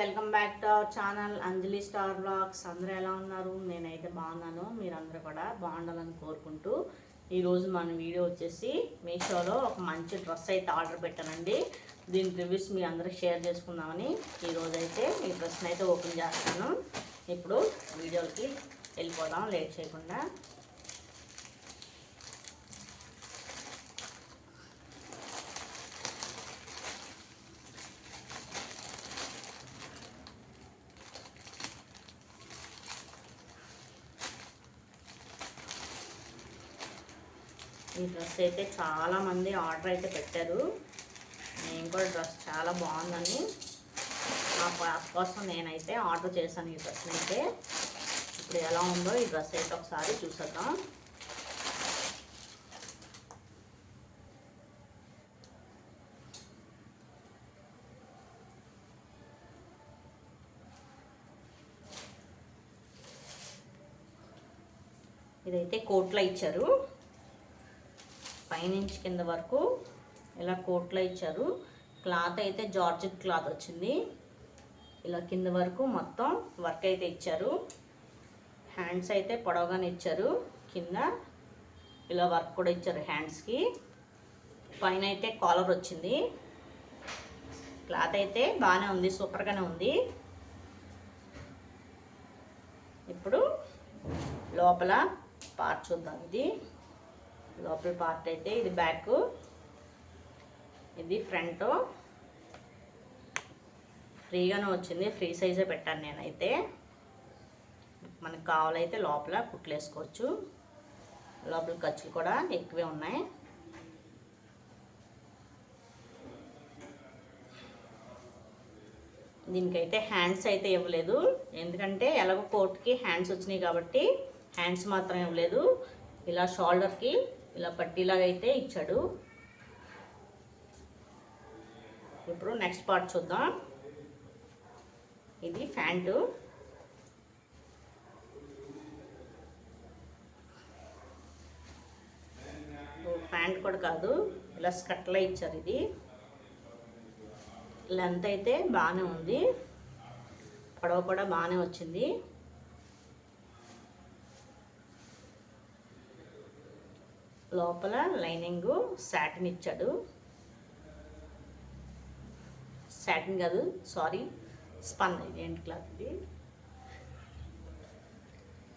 Welcome back to our channel Anjali star blogs. అందరూ ఎలా ఉన్నారు? నేనైతే బాగున్నాను. మీరందరూ కూడా బాగుండాలని కోరుకుంటూ ఈరోజు మన వీడియో వచ్చేసి మీషోలో ఒక మంచి డ్రెస్ అయితే ఆర్డర్ పెట్టానండి. దీని రివ్యూస్ మీ అందరికి షేర్ చేసుకుందామని ఈరోజు అయితే ఈ డ్రెస్ని అయితే ఓపెన్ చేస్తాను. ఇప్పుడు వీడియోకి వెళ్ళిపోదాం. లేట్ చేయకుండా ఈ డ్రెస్ అయితే చాలామంది ఆర్డర్ అయితే పెట్టారు. నేను కూడా డ్రెస్ చాలా బాగుందని. నా కోసం నేనైతే ఆర్డర్ చేశాను ఈ డ్రెస్ అయితే. ఇప్పుడు ఎలా ఉందో ఈ డ్రెస్ అయితే ఒకసారి చూసేద్దాం. ఇదైతే కోట్లో ఇచ్చారు. పైనుంచి కింద వరకు ఇలా కోట్లో ఇచ్చారు. క్లాత్ అయితే జార్జెట్ క్లాత్ వచ్చింది. ఇలా కింద వరకు మొత్తం వర్క్ అయితే ఇచ్చారు. హ్యాండ్స్ అయితే పొడవగానే ఇచ్చారు. కింద ఇలా వర్క్ కూడా ఇచ్చారు హ్యాండ్స్కి. పైన అయితే కాలర్ వచ్చింది. క్లాత్ అయితే బాగానే ఉంది సూపర్గానే ఉంది. ఇప్పుడు లోపల పార్ట్ చూద్దాం ఇది. లోపల పార్ట్ అయితే ఇది బ్యాక్ ఇది ఫ్రంట్ ఫ్రీగానే వచ్చింది. ఫ్రీ సైజే పెట్టాను నేనైతే. మనకు కావాలైతే లోపల కుట్లేసుకోవచ్చు లోపల ఖర్చులు కూడా ఎక్కువే ఉన్నాయి. దీనికైతే హ్యాండ్స్ అయితే ఇవ్వలేదు. ఎందుకంటే ఎలాగో కోట్కి హ్యాండ్స్ వచ్చినాయి కాబట్టి హ్యాండ్స్ మాత్రం ఇవ్వలేదు. ఇలా షోల్డర్కి ఇలా పట్టీలాగా అయితే ఇచ్చాడు. ఇప్పుడు నెక్స్ట్ పార్ట్ చూద్దాం. ఇది ఫ్యాంటు ప్యాంట్ కూడా కాదు ఇలా స్కట్లా ఇచ్చారు ఇది. లెంత్ అయితే బాగానే ఉంది. పొడవ కూడా బాగానే వచ్చింది. లోపల లైనింగ్ సాటిన్ ఇచ్చాడు. సాటిన్ కాదు సారీ స్పన్ ఇది ఏంటి క్లాత్ ఇది?